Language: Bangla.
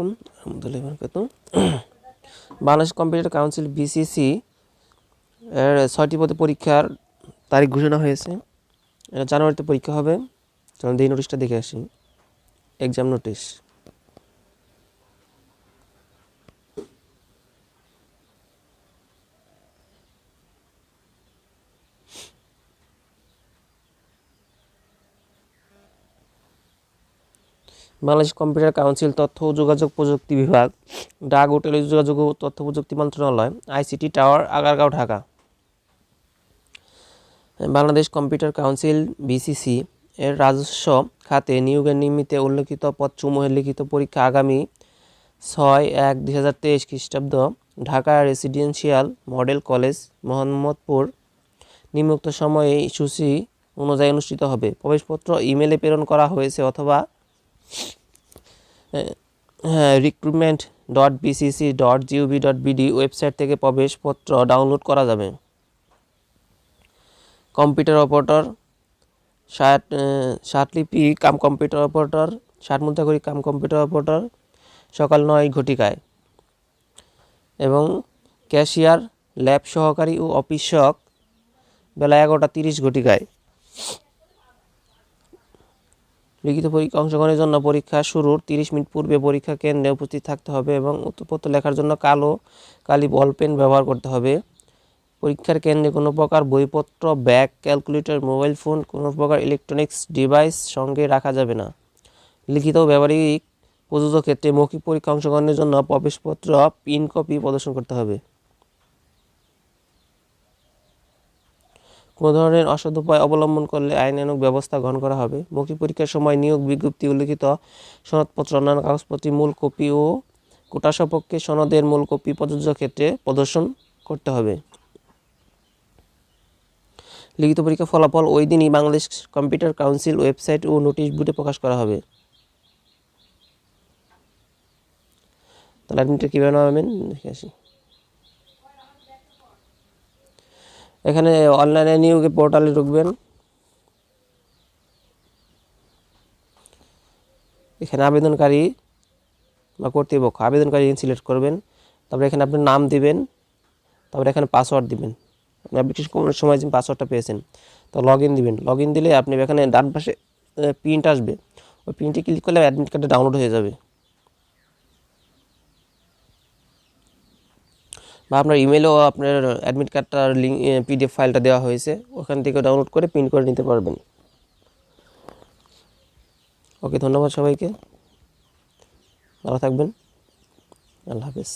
আলাইকুম। রহমতুল্লাহ বাংলাদেশ কম্পিউটার কাউন্সিল বিসিসি এর ছয়টি পদে পরীক্ষার তারিখ ঘোষণা হয়েছে। জানুয়ারিতে পরীক্ষা হবে। চলুন এই নোটিশটা দেখে আসি। Exam notice Bangladesh computer council তথ্য ও যোগাযোগ প্রযুক্তি বিভাগ, ডাক ও টেলিযোগাযোগ ও তথ্য প্রযুক্তি মন্ত্রণালয়, ICT tower, Agargaon, Dhaka. Bangladesh computer council, BCC, এর রাজস্ব খাতে নিয়োগের নিমিত্তে উল্লেখিত পদসমূহের লিখিত পরীক্ষা আগামী ছয় এক দুই হাজার তেইশ খ্রিস্টাব্দ Dhaka residential model college, Mohammadpur নিম্নোক্ত সময়ে সূচি অনুযায়ী অনুষ্ঠিত হবে। প্রবেশপত্র, ইমেলে প্রেরণ করা হয়েছে অথবা recruitment dot BCC dot gov dot BD website থেকে প্রবেশপত্র ডাউনলোড করা যাবে। কম্পিউটার অপারেটর ষাট ষাটলিপি কাম কম্পিউটার অপারেটর ষাট মুদ্রাকরি কাম কম্পিউটার অপারেটর সকাল নয় ঘটিকায়। এবং ক্যাশিয়ার ল্যাব সহকারী ও অফিসক বেলা এগারোটা তিরিশ ঘটিকায়। লিখিত পরীক্ষা অংশগ্রহণের জন্য পরীক্ষা শুরুর তিরিশ মিনিট পূর্বে পরীক্ষা কেন্দ্রে উপস্থিত থাকতে হবে এবং উত্তরপত্র লেখার জন্য কালো কালি বল পেন ব্যবহার করতে হবে। পরীক্ষার কেন্দ্রে কোনো প্রকার বইপত্র, ব্যাগ, ক্যালকুলেটর, মোবাইল ফোন, কোনো প্রকার ইলেকট্রনিক্স ডিভাইস সঙ্গে রাখা যাবে না। লিখিত ব্যবহারিক প্রযোজ্য ক্ষেত্রে মৌখিক পরীক্ষা অংশগ্রহণের জন্য প্রবেশপত্র, পিন কপি প্রদর্শন করতে হবে। কোনো ধরনের অসৎ উপায় অবলম্বন করলে আইনানুগ ব্যবস্থা গ্রহণ করা হবে। মৌখিক পরীক্ষার সময় নিয়োগ বিজ্ঞপ্তি উল্লিখিত। সনদপত্র, অন্যান্য কাগজপত্র মূল কপি ও কোটা সপক্ষে সনদের মূল কপি প্রযোজ্য ক্ষেত্রে প্রদর্শন করতে হবে। লিখিত পরীক্ষার ফলাফল ওই দিনই বাংলাদেশ কম্পিউটার কাউন্সিল ওয়েবসাইট ও নোটিশ বোর্ডে প্রকাশ করা হবে। তাহলে অ্যাডমিটটা কীভাবে নামাবেন? দেখে আসি। এখানে অনলাইনে নিয়োগে পোর্টালে ঢুকবেন। এখানে আবেদনকারী বা কর্তৃপক্ষ, আবেদনকারী সিলেক্ট করবেন। তারপরে এখানে আপনার নাম দিবেন, তারপরে এখানে পাসওয়ার্ড দিবেন। আপনি অ্যাপ্লিকেশন সময় যে পাসওয়ার্ডটা পেয়েছেন, তো লগ ইন দিবেন। লগ ইন দিলে আপনি এখানে ডান পাশে প্রিন্ট আসবে। ওই প্রিন্টে ক্লিক করলে অ্যাডমিট কার্ডটা ডাউনলোড হয়ে যাবে। বা আপনার ইমেলেও আপনার অ্যাডমিট কার্ডটার লিঙ্ক পিডিএফ ফাইলটা দেওয়া হয়েছে, ওখান থেকে ডাউনলোড করে প্রিন্ট করে নিতে পারবেন। ওকে, ধন্যবাদ সবাইকে। ভালো থাকবেন। আল্লাহ হাফেজ।